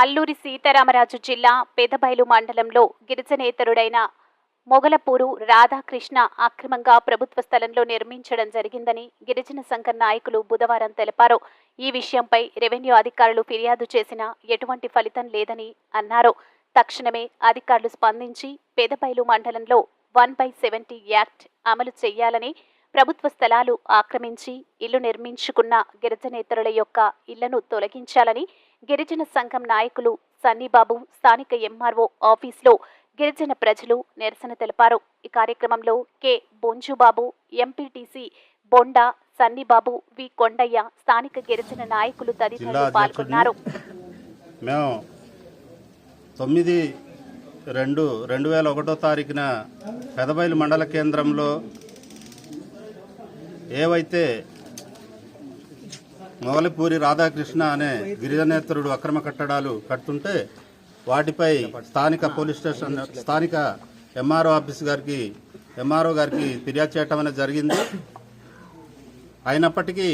అల్లూరి సీతారామరాజు జిల్లా పెదబైలు మండలంలో గిరిజనేతరుడైన మొగలపూరు రాధాకృష్ణ అక్రమంగా ప్రభుత్వ స్థలంలో నిర్మించడం జరిగిందని గిరిజన సంఘ నాయకులు బుధవారం తెలిపారు. ఈ విషయంపై రెవెన్యూ అధికారులు ఫిర్యాదు చేసినా ఎటువంటి ఫలితం లేదని అన్నారు. తక్షణమే అధికారులు స్పందించి పెదబైలు మండలంలో వన్ బై సెవెంటీ యాక్ట్ అమలు చేయాలని ప్రభుత్వ స్థలాలు ఆక్రమించి ఇల్లు నిర్మించుకున్న గిరిజనేతరుల యొక్క ఇళ్ళను తొలగించాలని గిరిజన సంఘం నాయకులు సన్నీబాబు స్థానిక ఎంఆర్ఓ ఆఫీసులో గిరిజన ప్రజలు నిరసన తెలిపారు. ఈ కార్యక్రమంలో K. Bonjubabu MPTC Bonda Sannibabu V. Kondaiah స్థానిక గిరిజన నాయకులు తదితరులు పాల్గొన్నారు. మేము తొమ్మిది రెండు రెండు వేల ఒకటో తారీఖున పెదబైలు మండల కేంద్రంలో ఏవైతే మొగలిపూరి రాధాకృష్ణ అనే గిరిజనేతరుడు అక్రమ కట్టడాలు కడుతుంటే వాటిపై స్థానిక పోలీస్ స్టేషన్ స్థానిక ఎంఆర్ఓ ఆఫీస్ గారికి ఎంఆర్ఓ గారికి ఫిర్యాదు చేయటం అనేది జరిగింది. అయినప్పటికీ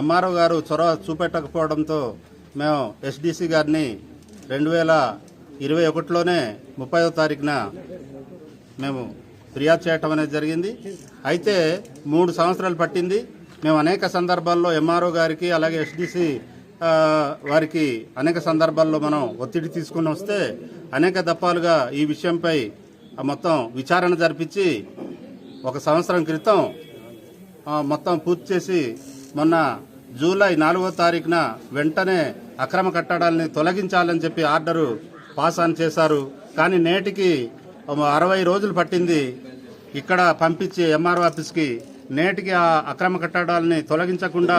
ఎంఆర్ఓ గారు చొరవ చూపెట్టకపోవడంతో మేము ఎస్డిసి గారిని రెండు వేల ఇరవై ఒకటిలోనే ముప్పైవ తారీఖున మేము ఫిర్యాదు చేయటం అనేది జరిగింది. అయితే మూడు సంవత్సరాలు పట్టింది. మేము అనేక సందర్భాల్లో ఎంఆర్ఓ గారికి అలాగే ఎస్డిసి వారికి అనేక సందర్భాల్లో మనం ఒత్తిడి తీసుకుని వస్తే అనేక దఫాలుగా ఈ విషయంపై మొత్తం విచారణ జరిపించి ఒక సంవత్సరం క్రితం మొత్తం పూర్తి చేసి మొన్న జూలై నాలుగో తారీఖున వెంటనే అక్రమ కట్టడాలని తొలగించాలని చెప్పి ఆర్డరు పాస్ ఆన్ చేశారు. కానీ నేటికి అరవై రోజులు పట్టింది ఇక్కడ పంపించి ఎంఆర్ఓ ఆఫీస్కి. నేటికి ఆ అక్రమ కట్టడాలని తొలగించకుండా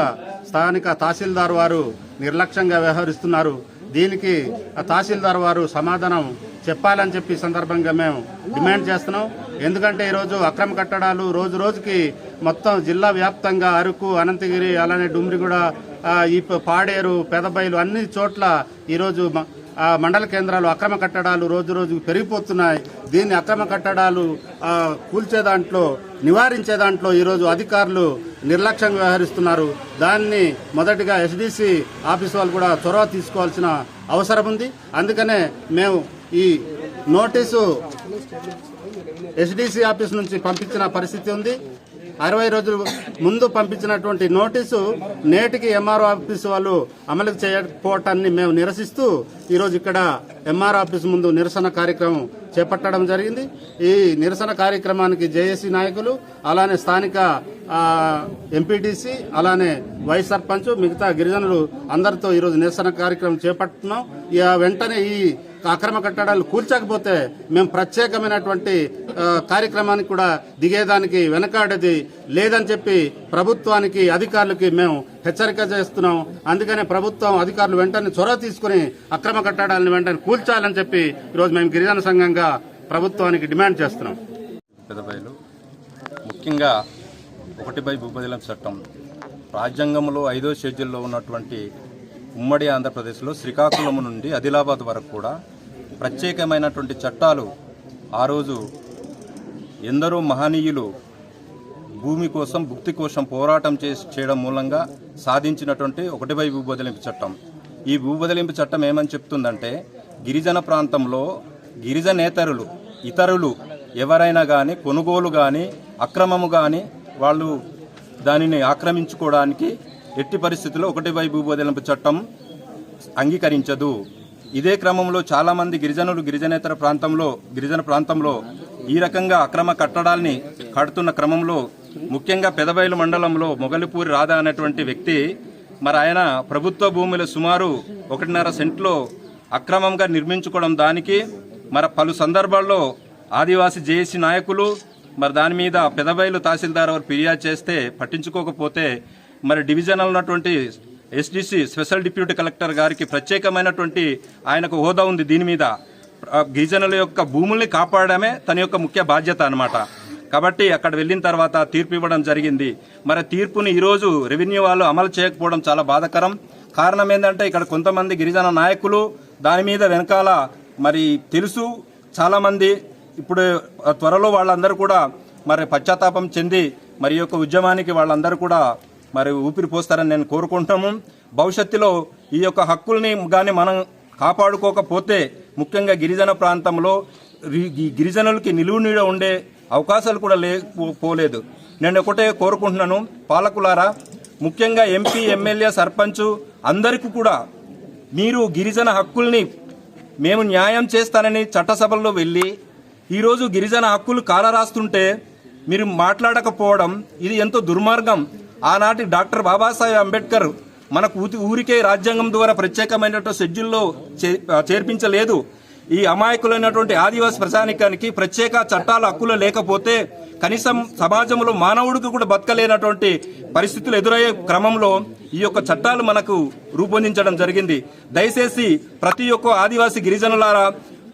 స్థానిక తహసీల్దార్ వారు నిర్లక్ష్యంగా వ్యవహరిస్తున్నారు. దీనికి ఆ తహసీల్దార్ వారు సమాధానం చెప్పాలని చెప్పి సందర్భంగా మేము డిమాండ్ చేస్తున్నాం. ఎందుకంటే ఈరోజు అక్రమ కట్టడాలు రోజు రోజుకి మొత్తం జిల్లా వ్యాప్తంగా అరకు అనంతగిరి అలానే డుమ్రిగూడ ఈ పాడేరు పెదబైలు అన్ని చోట్ల ఈరోజు మండల కేంద్రాలు అక్రమ కట్టడాలు రోజు రోజు పెరిగిపోతున్నాయి. దీన్ని అక్రమ కట్టడాలు కూల్చే దాంట్లో నివారించే దాంట్లో ఈరోజు అధికారులు నిర్లక్ష్యంగా వ్యవహరిస్తున్నారు. దాన్ని మొదటిగా ఎస్డిసి ఆఫీస్ వాళ్ళు కూడా చొరవ తీసుకోవాల్సిన అవసరం ఉంది. అందుకనే మేము ఈ నోటీసు ఎస్డిసి ఆఫీస్ నుంచి పంపించిన పరిస్థితి ఉంది. అరవై రోజులు ముందు పంపించినటువంటి నోటీసు నేటికి ఎంఆర్ఓ ఆఫీస్ వాళ్ళు అమలు చేయకపోవటాన్ని మేము నిరసిస్తూ ఈరోజు ఇక్కడ ఎంఆర్ఓ ఆఫీస్ ముందు నిరసన కార్యక్రమం చేపట్టడం జరిగింది. ఈ నిరసన కార్యక్రమానికి జేఏసీ నాయకులు అలానే స్థానిక ఎంపీటీసీ అలానే వైస్ సర్పంచ్ మిగతా గిరిజనులు అందరితో ఈరోజు నిరసన కార్యక్రమం చేపట్టున్నాం వెంటనే ఈ అక్రమ కట్టడాలు కూర్చకపోతే మేము ప్రత్యేకమైనటువంటి కార్యక్రమానికి కూడా దిగేదానికి వెనకాడేది లేదని చెప్పి ప్రభుత్వానికి అధికారులకి మేము హెచ్చరిక చేస్తున్నాం. అందుకనే ప్రభుత్వం అధికారులు వెంటనే చొరవ తీసుకుని అక్రమ కట్టడాలను వెంటనే కూల్చాలని చెప్పి ఈరోజు మేము గిరిజన సంఘంగా ప్రభుత్వానికి డిమాండ్ చేస్తున్నాం. పెదబయలు ముఖ్యంగా ఒకటి బై భూపదిలం చట్టం. రాజ్యాంగంలో ఐదో షెడ్యూల్లో ఉన్నటువంటి ఉమ్మడి ఆంధ్రప్రదేశ్లో శ్రీకాకుళం నుండి ఆదిలాబాద్ వరకు కూడా ప్రత్యేకమైనటువంటి చట్టాలు ఆ రోజు ఎందరో మహనీయులు భూమి కోసం భుక్తి కోసం పోరాటం చేసి చేయడం మూలంగా సాధించినటువంటి ఒకటి బై భూబదిలింపు చట్టం. ఈ భూబదిలింపు చట్టం ఏమని చెప్తుందంటే గిరిజన ప్రాంతంలో గిరిజనేతరులు ఇతరులు ఎవరైనా కానీ కొనుగోలు కానీ అక్రమము కానీ వాళ్ళు దానిని ఆక్రమించుకోవడానికి ఎట్టి పరిస్థితుల్లో ఒకటి బై భూబదిలింపు చట్టం అంగీకరించదు. ఇదే క్రమంలో చాలా మంది గిరిజనులు గిరిజనేతర ప్రాంతంలో గిరిజన ప్రాంతంలో ఈ రకంగా అక్రమ కట్టడాల్ని కడుతున్న క్రమంలో ముఖ్యంగా పెదబయలు మండలంలో మొగలిపూరి రాధా అనేటువంటి వ్యక్తి మరి ఆయన ప్రభుత్వ భూముల సుమారు ఒకటిన్నర సెంట్లో అక్రమంగా నిర్మించుకోవడం దానికి మరి పలు సందర్భాల్లో ఆదివాసీ జేఏసీ నాయకులు మరి దాని మీద పెదబయలు తహసీల్దార్ వారు ఫిర్యాదు చేస్తే పట్టించుకోకపోతే మరి డివిజనల్ ఉన్నటువంటి ఎస్డిసి స్పెషల్ డిప్యూటీ కలెక్టర్ గారికి ప్రత్యేకమైనటువంటి ఆయనకు హోదా ఉంది దీని మీద. గిరిజనుల యొక్క భూముల్ని కాపాడమే తన యొక్క ముఖ్య బాధ్యత అనమాట కాబట్టి అక్కడ వెళ్ళిన తర్వాత తీర్పు ఇవ్వడం జరిగింది. మరి తీర్పుని ఈరోజు రెవెన్యూ వాళ్ళు అమలు చేయకపోవడం చాలా బాధకరం. కారణం ఏంటంటే ఇక్కడ కొంతమంది గిరిజన నాయకులు దాని మీద వెనకాల మరి తెలుసు చాలామంది. ఇప్పుడు త్వరలో వాళ్ళందరూ కూడా మరి పశ్చాత్తాపం చెంది మరి యొక్క ఉద్యమానికి వాళ్ళందరూ కూడా మరి ఊపిరి పోస్తారని నేను కోరుకుంటాము. భవిష్యత్తులో ఈ యొక్క హక్కుల్ని కానీ మనం కాపాడుకోకపోతే ముఖ్యంగా గిరిజన ప్రాంతంలో ఈ గిరిజనులకి నిలువు నీడ ఉండే అవకాశాలు కూడా లేకపోలేదు నేను ఒకటే కోరుకుంటున్నాను. పాలకులారా ముఖ్యంగా ఎంపీ ఎమ్మెల్యే సర్పంచ్ అందరికీ కూడా మీరు గిరిజన హక్కుల్ని మేము న్యాయం చేస్తానని చట్టసభల్లో వెళ్ళి ఈరోజు గిరిజన హక్కులు కాలరాస్తుంటే మీరు మాట్లాడకపోవడం ఇది ఎంతో దుర్మార్గం. ఆనాటి డాక్టర్ బాబాసాహెబ్ అంబేద్కర్ మనకు ఊరికే రాజ్యాంగం ద్వారా ప్రత్యేకమైనటువంటి షెడ్యూల్లో చే- చేర్పించలేదు. ఈ అమాయకులైనటువంటి ఆదివాసి ప్రజానికానికి ప్రత్యేక చట్టాల హక్కులు లేకపోతే కనీసం సమాజంలో మానవుడికి కూడా బతకలేనటువంటి పరిస్థితులు ఎదురయ్యే క్రమంలో ఈ యొక్క చట్టాలు మనకు రూపొందించడం జరిగింది. దయచేసి ప్రతి ఒక్క ఆదివాసి గిరిజనులారా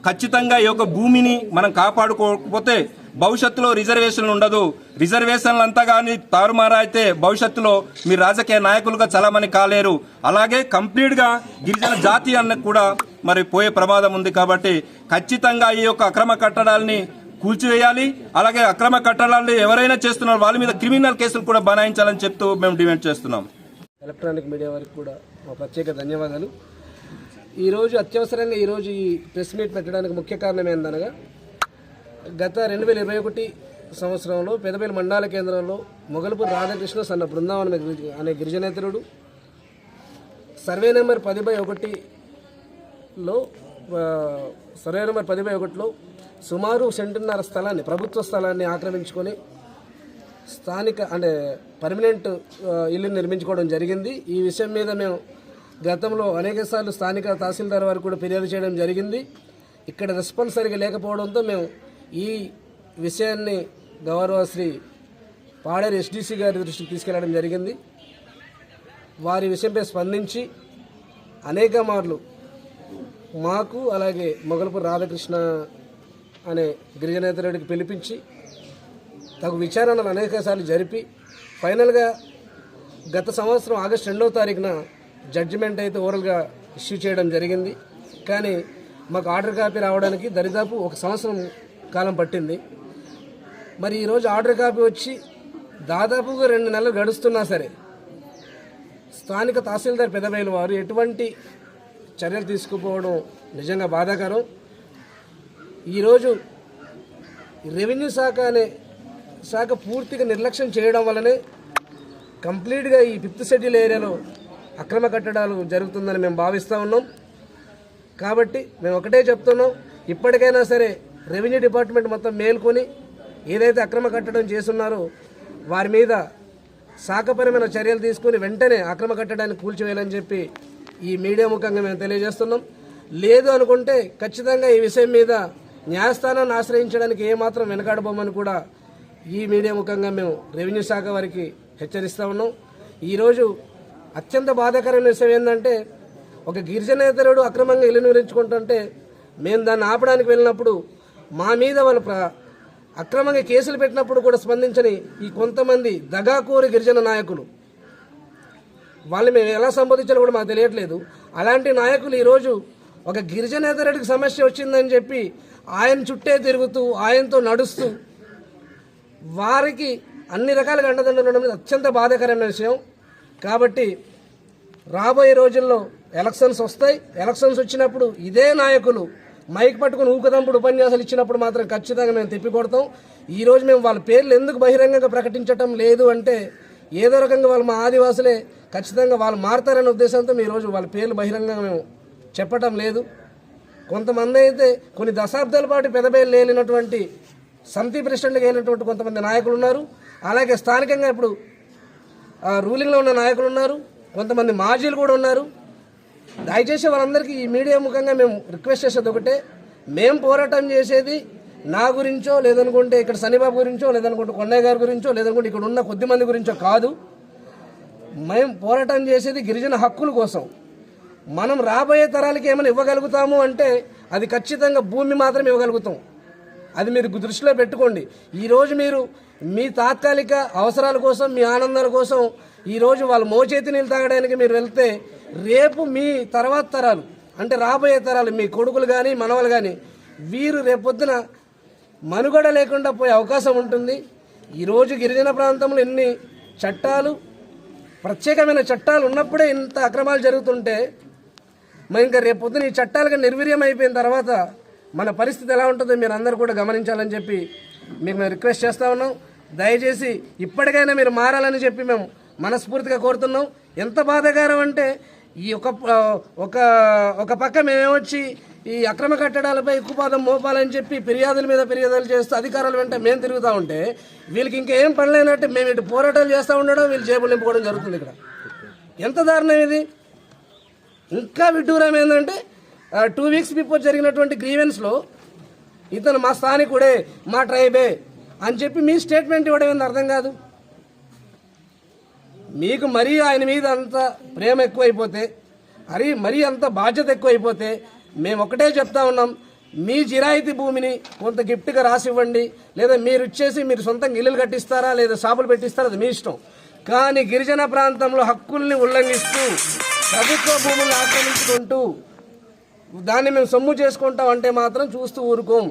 ఖచ్చితంగా ఈ యొక్క భూమిని మనం కాపాడుకోకపోతే భవిష్యత్తులో రిజర్వేషన్లు ఉండదు. రిజర్వేషన్లు అంతా కానీ తారుమారైతే భవిష్యత్తులో మీరు రాజకీయ నాయకులుగా చలామణి కాలేరు. అలాగే కంప్లీట్గా గిరిజన జాతి అన్న కూడా మరి పోయే ప్రమాదం ఉంది కాబట్టి ఖచ్చితంగా ఈ యొక్క అక్రమ కట్టడాలని కూల్చివేయాలి. అలాగే అక్రమ కట్టడాలను ఎవరైనా చేస్తున్నారు వాళ్ళ మీద క్రిమినల్ కేసులు కూడా బనాయించాలని చెప్తూ మేము డిమాండ్ చేస్తున్నాం. ఎలక్ట్రానిక్ మీడియా వారికి కూడా మా ప్రత్యేక ధన్యవాదాలు. ఈరోజు అత్యవసరంగా ఈరోజు ఈ ప్రెస్ మీట్ పెట్టడానికి ముఖ్య కారణం ఏందనగా గత రెండు వేల ఇరవై ఒకటి సంవత్సరంలో పెదపల్లి మండల కేంద్రంలో మొగలుపు రాధాకృష్ణ సన్న బృందావనం అనే గిరిజ- అనే గిరిజనేతరుడు. సర్వే నెంబర్ పది బై ఒకటిలో సర్వే నెంబర్ పది బై ఒకటిలో సుమారు సెంటున్నర స్థలాన్ని ప్రభుత్వ స్థలాన్ని ఆక్రమించుకొని స్థానిక అంటే పర్మనెంట్ ఇల్లుని ఇల్లు నిర్మించుకోవడం జరిగింది. ఈ విషయం మీద మేము గతంలో అనేక సార్లు స్థానిక తహసీల్దార్ వారికి కూడా ఫిర్యాదు చేయడం జరిగింది. ఇక్కడ రెస్పాన్స్ సరిగా లేకపోవడంతో మేము ఈ విషయాన్ని గౌరవ శ్రీ పాడేరు ఎస్డీసీ గారి దృష్టికి తీసుకెళ్ళడం జరిగింది. వారి విషయంపై స్పందించి అనేక మార్లు మాకు అలాగే మొగలపూర్ రాధాకృష్ణ అనే గిరిజనేతరుడికి పిలిపించి తగు విచారణలు అనేకసార్లు జరిపి ఫైనల్గా గత సంవత్సరం ఆగస్టు రెండవ తారీఖున జడ్జిమెంట్ అయితే ఓరల్గా ఇష్యూ చేయడం జరిగింది. కానీ మాకు ఆర్డర్ కాపీ రావడానికి దరిదాపు ఒక సంవత్సరం కాలం పట్టింది. మరి ఈరోజు ఆర్డర్ కాపీ వచ్చి దాదాపుగా రెండు నెలలు గడుస్తున్నా సరే స్థానిక తహసీల్దార్ పెదబయలు వారు ఎటువంటి చర్యలు తీసుకుపోవడం నిజంగా బాధాకరం. ఈరోజు రెవెన్యూ శాఖ అనే శాఖ పూర్తిగా నిర్లక్ష్యం చేయడం వల్లనే కంప్లీట్గా ఈ ఫిఫ్త్ షెడ్యూల్ ఏరియాలో అక్రమ కట్టడాలు జరుగుతుందని మేము భావిస్తూ ఉన్నాం. కాబట్టి మేము ఒకటే చెప్తున్నాం ఇప్పటికైనా సరే రెవెన్యూ డిపార్ట్మెంట్ మొత్తం మేల్కొని ఏదైతే అక్రమ కట్టడం చేస్తున్నారో వారి మీద శాఖపరమైన చర్యలు తీసుకొని వెంటనే అక్రమ కట్టడాన్ని కూల్చివేయాలని చెప్పి ఈ మీడియా ముఖంగా మేము తెలియజేస్తున్నాం. లేదు అనుకుంటే ఖచ్చితంగా ఈ విషయం మీద న్యాయస్థానాన్ని ఆశ్రయించడానికి ఏమాత్రం వెనకాడబోమని కూడా ఈ మీడియా ముఖంగా మేము రెవెన్యూ శాఖ వారికి హెచ్చరిస్తా ఉన్నాం. ఈరోజు అత్యంత బాధాకరమైన విషయం ఏంటంటే ఒక గిరిజనేతరుడు అక్రమంగా ఇల్లు నిర్మించుకుంటుంటే మేము దాన్ని ఆపడానికి వెళ్ళినప్పుడు మా మీద వాళ్ళు ప్ర అక్రమంగా కేసులు పెట్టినప్పుడు కూడా స్పందించని ఈ కొంతమంది దగాకోరి గిరిజన నాయకులు. వాళ్ళు మేము ఎలా సంబోధించాలో కూడా మాకు తెలియట్లేదు. అలాంటి నాయకులు ఈరోజు ఒక గిరిజనేతరుడికి సమస్య వచ్చిందని చెప్పి ఆయన చుట్టే తిరుగుతూ ఆయనతో నడుస్తూ వారికి అన్ని రకాలుగా అండదండలు ఉండడం అత్యంత బాధాకరమైన విషయం. కాబట్టి రాబోయే రోజుల్లో ఎలక్షన్స్ వస్తాయి. ఎలక్షన్స్ వచ్చినప్పుడు ఇదే నాయకులు మైక్ పట్టుకుని ఊకదంపుడు ఉపన్యాసాలు ఇచ్చినప్పుడు మాత్రం ఖచ్చితంగా మేము తిప్పికొడతాం. ఈరోజు మేము వాళ్ళ పేర్లు ఎందుకు బహిరంగంగా ప్రకటించటం లేదు అంటే ఏదో రకంగా వాళ్ళు మా ఆదివాసులే ఖచ్చితంగా వాళ్ళు మారతారనే ఉద్దేశంతో ఈ రోజు వాళ్ళ పేర్లు బహిరంగంగా మేము చెప్పటం లేదు. కొంతమంది అయితే కొన్ని దశాబ్దాల పాటు పెదబేలు లేనటువంటి సమితి ప్రెసిడెంట్గా అయినటువంటి కొంతమంది నాయకులు ఉన్నారు. అలాగే స్థానికంగా ఇప్పుడు రూలింగ్లో ఉన్న నాయకులు ఉన్నారు. కొంతమంది మాజీలు కూడా ఉన్నారు. దయచేసి వాళ్ళందరికీ ఈ మీడియా ముఖంగా మేము రిక్వెస్ట్ చేసేది ఒకటే. మేము పోరాటం చేసేది నా గురించో లేదనుకుంటే ఇక్కడ సనీబాబు గురించో లేదనుకుంటే కొండయ్య గారి గురించో లేదనుకుంటే ఇక్కడ ఉన్న కొద్ది మంది గురించో కాదు. మేము పోరాటం చేసేది గిరిజన హక్కుల కోసం. మనం రాబోయే తరాలకి ఏమైనా ఇవ్వగలుగుతాము అంటే అది ఖచ్చితంగా భూమి మాత్రం ఇవ్వగలుగుతాం. అది మీరు దృష్టిలో పెట్టుకోండి. ఈరోజు మీరు మీ తాత్కాలిక అవసరాల కోసం మీ ఆనందాల కోసం ఈరోజు వాళ్ళు మోచేతి నీళ్ళు తాగడానికి మీరు వెళ్తే రేపు మీ తర్వాత తరాలు అంటే రాబోయే తరాలు మీ కొడుకులు కానీ మనవలు కానీ వీరు రేపొద్దున మనుగడ లేకుండా పోయే అవకాశం ఉంటుంది. ఈరోజు గిరిజన ప్రాంతంలో ఎన్ని చట్టాలు ప్రత్యేకమైన చట్టాలు ఉన్నప్పుడే ఇంత అక్రమాలు జరుగుతుంటే మరి ఇంకా రేపు ఈ చట్టాలుగా నిర్వీర్యం అయిపోయిన తర్వాత మన పరిస్థితి ఎలా ఉంటుందో మీరు అందరూ కూడా గమనించాలని చెప్పి మీకు మేము రిక్వెస్ట్ చేస్తూ ఉన్నాం. దయచేసి ఇప్పటికైనా మీరు మారాలని చెప్పి మేము మనస్ఫూర్తిగా కోరుతున్నాం. ఎంత బాధాకరం అంటే ఈ ఒక ఒక ఒక పక్క మేమేమొచ్చి ఈ అక్రమ కట్టడాలపై ఎక్కుపాదం మోపాలని చెప్పి ఫిర్యాదుల మీద ఫిర్యాదులు చేస్తూ అధికారుల వెంట మేము తిరుగుతూ ఉంటే వీళ్ళకి ఇంకేం ఏం లేనట్టు మేము ఇటు పోరాటాలు చేస్తూ ఉండడం వీళ్ళు జేబులు నింపుకోవడం జరుగుతుంది ఇక్కడ. ఎంత దారుణం ఇది? ఇంకా విడ్డూరం ఏంటంటే టూ వీక్స్ బిఫోర్ జరిగినటువంటి గ్రీవెన్స్లో ఇతను మా స్థానికుడే మా ట్రైబే అని చెప్పి మీ స్టేట్మెంట్ ఇవ్వడం ఏంది అర్థం కాదు. మీకు మరీ ఆయన మీద అంత ప్రేమ ఎక్కువైపోతే మరి మరీ అంత బాధ్యత ఎక్కువైపోతే మేము ఒకటే చెప్తా ఉన్నాం మీ జిరాయితీ భూమిని కొంత గిఫ్ట్గా రాసి ఇవ్వండి లేదా మీరు ఇచ్చేసి మీరు సొంతంగా ఇల్లులు కట్టిస్తారా లేదా షాపులు పెట్టిస్తారా అది మీ ఇష్టం. కానీ గిరిజన ప్రాంతంలో హక్కుల్ని ఉల్లంఘిస్తూ ప్రభుత్వ భూములను ఆక్రమించుకుంటూ దాన్ని మేము సొమ్ము చేసుకుంటాం అంటే మాత్రం చూస్తూ ఊరుకోం.